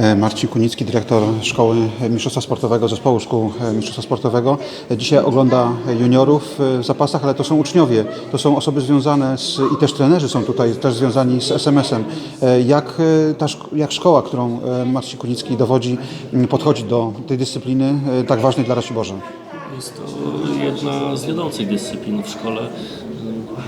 E, Marcin Kunicki, dyrektor Szkoły Mistrzostwa Sportowego, Zespołu Szkół e, Mistrzostwa Sportowego. E, Dzisiaj ogląda juniorów w zapasach, ale to są uczniowie, to są osoby związane z, i też trenerzy są tutaj też związani z SMS-em. Jak, ta, jak szkoła, którą Marcin Kunicki dowodzi, podchodzi do tej dyscypliny tak ważnej dla Raciborza? Jest to jedna z wiodących dyscyplin w szkole.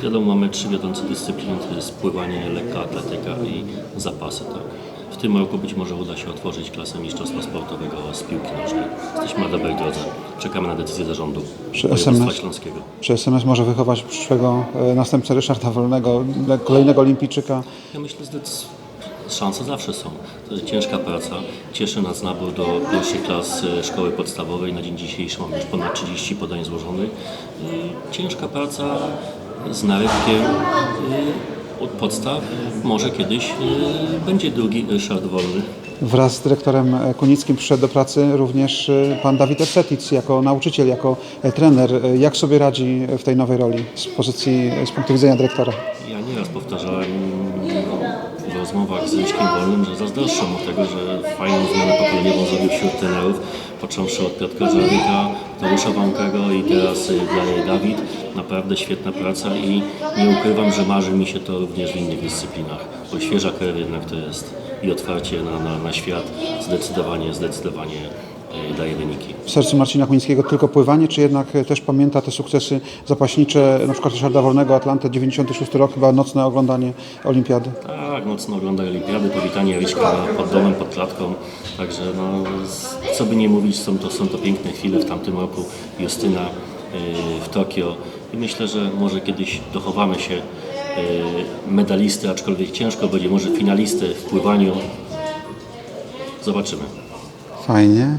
Wiadomo, mamy trzy wiodące dyscypliny, to jest pływanie, lekka atletyka i zapasy. Tak. W tym roku być może uda się otworzyć klasę mistrzostwa sportowego z piłki nożnej. Jesteśmy na dobrej drodze. Czekamy na decyzję zarządu województwa SMS? śląskiego. Czy SMS może wychować przyszłego e, następcę Ryszarda Wolnego, le- kolejnego olimpijczyka? Ja myślę, że szanse zawsze są. To jest ciężka praca. Cieszy nas nabór do pierwszych klas e, szkoły podstawowej. Na dzień dzisiejszy mamy już ponad 30 podań złożonych. I ciężka praca z narybkiem e, od podstaw. Może kiedyś e, będzie drugi Ryszard Wolny. Wraz z dyrektorem e, Kunickim przyszedł do pracy również e, pan Dawid Ersetic jako nauczyciel, jako e, trener. E, Jak sobie radzi w tej nowej roli z pozycji, z punktu widzenia dyrektora? Ja nieraz powtarzałem rozmowach z Ryśkiem Wolnym, że zazdroszczę mu tego, że fajną zmianę pokoleniową zrobił wśród trenerów, począwszy od Piotrka Żarika, Tadeusza Wąkego i teraz y, dalej Dawid. Naprawdę świetna praca i nie ukrywam, że marzy mi się to również w innych dyscyplinach, bo świeża krew jednak to jest i otwarcie na, na, na świat zdecydowanie, zdecydowanie daje wyniki. W sercu Marcina Kunickiego tylko pływanie, czy jednak e, też pamięta te sukcesy zapaśnicze, na przykład Ryszarda Wolnego, Atlantę, 96 rok, chyba nocne oglądanie olimpiady? Tak, mocno ogląda olimpiady, powitanie Ryśka pod domem, pod klatką. Także no, co by nie mówić, są to, są to piękne chwile w tamtym roku. Justyna yy, w Tokio i myślę, że może kiedyś dochowamy się medalisty, aczkolwiek ciężko będzie, może finalisty w pływaniu. Zobaczymy. Fajnie.